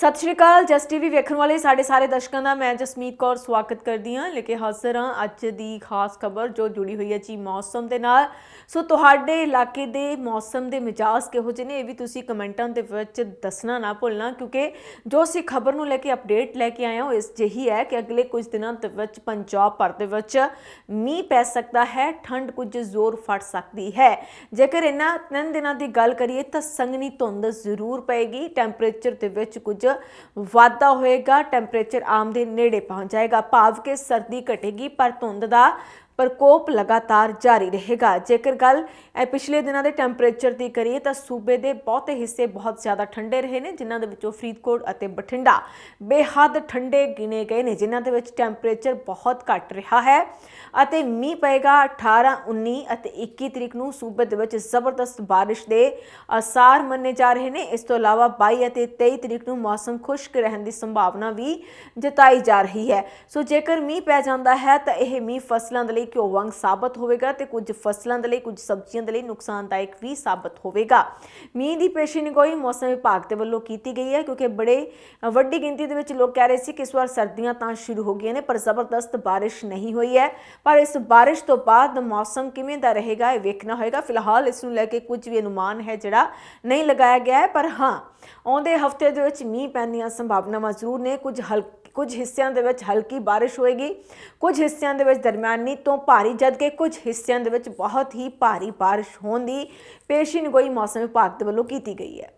ਸਤਿ ਸ਼੍ਰੀ ਅਕਾਲ, ਜਸ ਟੀਵੀ ਵੇਖਣ ਵਾਲੇ ਸਾਡੇ ਸਾਰੇ ਦਰਸ਼ਕਾਂ ਦਾ ਮੈਂ ਜਸਮੀਤ ਕੌਰ ਸਵਾਗਤ ਕਰਦੀ ਹਾਂ। ਲੈ ਕੇ ਹਾਜ਼ਰ ਹਾਂ ਅੱਜ ਦੀ ਖਾਸ ਖਬਰ ਜੋ ਜੁੜੀ ਹੋਈ ਹੈ ਜੀ ਮੌਸਮ ਦੇ ਨਾਲ। ਸੋ ਤੁਹਾਡੇ ਇਲਾਕੇ ਦੇ ਮੌਸਮ ਦੇ ਮਿਜਾਜ਼ ਕਿਹੋ ਜਿਹੇ ਨੇ ਇਹ ਵੀ ਤੁਸੀਂ ਕਮੈਂਟਾਂ ਦੇ ਵਿੱਚ ਦੱਸਣਾ ਨਾ ਭੁੱਲਣਾ, ਕਿਉਂਕਿ ਜੋ ਅਸੀਂ ਖਬਰ ਨੂੰ ਲੈ ਕੇ ਅਪਡੇਟ ਲੈ ਕੇ ਆਏ ਹਾਂ, ਉਹ ਇਸ ਜਿਹੀ ਹੈ ਕਿ ਅਗਲੇ ਕੁਝ ਦਿਨਾਂ ਦੇ ਵਿੱਚ ਪੰਜਾਬ ਭਰ ਦੇ ਵਿੱਚ ਮੀਂਹ ਪੈ ਸਕਦਾ ਹੈ, ਠੰਡ ਕੁਝ ਜ਼ੋਰ ਫੜ ਸਕਦੀ ਹੈ। ਜੇਕਰ ਇਹਨਾਂ ਤਿੰਨ ਦਿਨਾਂ ਦੀ ਗੱਲ ਕਰੀਏ ਤਾਂ ਸੰਘਣੀ ਧੁੰਦ ਜ਼ਰੂਰ ਪਏਗੀ, ਟੈਂਪਰੇਚਰ ਦੇ ਵਿੱਚ ਕੁਝ ਵਾਧਾ ਹੋਏਗਾ ਟੈਂਪਰੇਚਰ ਆਮ ਦੇ ਨੇੜੇ ਪਹੁੰਚ ਜਾਏਗਾ। ਭਾਵ ਕਿ ਸਰਦੀ ਘਟੇਗੀ, ਪਰ ਧੁੰਦ ਦਾ ਪ੍ਰਕੋਪ ਲਗਾਤਾਰ ਜਾਰੀ ਰਹੇਗਾ। ਜੇਕਰ ਗੱਲ ਪਿਛਲੇ ਦਿਨਾਂ ਦੇ ਟੈਂਪਰੇਚਰ ਦੀ ਕਰੀਏ ਤਾਂ ਸੂਬੇ ਦੇ ਬਹੁਤੇ ਹਿੱਸੇ ਬਹੁਤ ਜ਼ਿਆਦਾ ਠੰਡੇ ਰਹੇ ਨੇ, ਜਿਨ੍ਹਾਂ ਦੇ ਵਿੱਚੋਂ ਫਰੀਦਕੋਟ ਅਤੇ ਬਠਿੰਡਾ ਬੇਹੱਦ ਠੰਡੇ ਗਿਣੇ ਗਏ ਨੇ, ਜਿਨ੍ਹਾਂ ਦੇ ਵਿੱਚ ਟੈਂਪਰੇਚਰ ਬਹੁਤ ਘੱਟ ਰਿਹਾ ਹੈ। ਅਤੇ ਮੀਂਹ ਪਏਗਾ 18 19 ਅਤੇ 21 ਤਰੀਕ ਨੂੰ ਸੂਬੇ ਦੇ ਵਿੱਚ ਜ਼ਬਰਦਸਤ ਬਾਰਿਸ਼ ਦੇ ਅਸਾਰ ਮੰਨੇ ਜਾ ਰਹੇ ਨੇ। ਇਸ ਤੋਂ ਇਲਾਵਾ 22 ਅਤੇ 23 ਤਰੀਕ ਨੂੰ ਮੌਸਮ ਖੁਸ਼ਕ ਰਹਿਣ ਦੀ ਸੰਭਾਵਨਾ ਵੀ ਜਤਾਈ ਜਾ ਰਹੀ ਹੈ। ਸੋ ਜੇਕਰ ਮੀਂਹ ਪੈ ਜਾਂਦਾ ਹੈ ਤਾਂ ਇਹ ਮੀਂਹ ਫਸਲਾਂ ਦੇ ਲਈ ਘਿਓ ਵਾਂਗ ਸਾਬਤ ਹੋਵੇਗਾ ਤੇ ਕੁਝ ਫਸਲਾਂ ਦੇ ਲਈ, ਕੁਝ ਸਬਜ਼ੀਆਂ ਦੇ ਲਈ ਨੁਕਸਾਨਦਾਇਕ ਵੀ ਸਾਬਤ ਹੋਵੇਗਾ। ਮੀਂਹ ਦੀ ਪੇਸ਼ੀਨਗੋਈ ਮੌਸਮ ਵਿਭਾਗ ਦੇ ਵੱਲੋਂ ਕੀਤੀ ਗਈ ਹੈ ਕਿਉਂਕਿ ਬੜੇ ਵੱਡੀ ਗਿਣਤੀ ਦੇ ਵਿੱਚ ਲੋਕ ਕਹਿ ਰਹੇ ਸੀ ਕਿ ਇਸ ਵਾਰ ਸਰਦੀਆਂ ਤਾਂ ਸ਼ੁਰੂ ਹੋ ਗਈਆਂ ਨੇ, ਪਰ ਜ਼ਬਰਦਸਤ ਬਾਰਿਸ਼ ਨਹੀਂ ਹੋਈ ਹੈ। ਪਰ ਇਸ ਬਾਰਿਸ਼ ਤੋਂ ਬਾਅਦ ਮੌਸਮ ਕਿਵੇਂ ਦਾ ਰਹੇਗਾ ਇਹ ਵੇਖਣਾ ਹੋਏਗਾ। ਫਿਲਹਾਲ ਇਸ ਨੂੰ ਲੈ ਕੇ ਕੁਝ ਵੀ ਅਨੁਮਾਨ ਹੈ ਜਿਹੜਾ ਨਹੀਂ ਲਗਾਇਆ ਗਿਆ ਹੈ, ਪਰ ਹਾਂ, ਆਉਂਦੇ ਹਫ਼ਤੇ ਦੇ ਵਿੱਚ ਮੀਂਹ ਪੈਣ ਦੀਆਂ ਸੰਭਾਵਨਾਵਾਂ ਜ਼ਰੂਰ ਨੇ। ਕੁਝ ਹਲ ਕੁਝ ਹਿੱਸਿਆਂ ਦੇ ਵਿੱਚ ਹਲਕੀ ਬਾਰਿਸ਼ ਹੋਏਗੀ, ਕੁਝ ਹਿੱਸਿਆਂ ਦੇ ਵਿੱਚ ਦਰਮਿਆਨੀ ਤੋਂ ਭਾਰੀ ਜਦਕਿ ਕੁਝ ਹਿੱਸਿਆਂ ਦੇ ਵਿੱਚ ਬਹੁਤ ਹੀ ਭਾਰੀ ਬਾਰਿਸ਼ ਹੋਣ ਦੀ ਪੇਸ਼ੀਨਗੋਈ ਮੌਸਮ ਵਿਭਾਗ ਦੇ ਵੱਲੋਂ ਕੀਤੀ ਗਈ ਹੈ।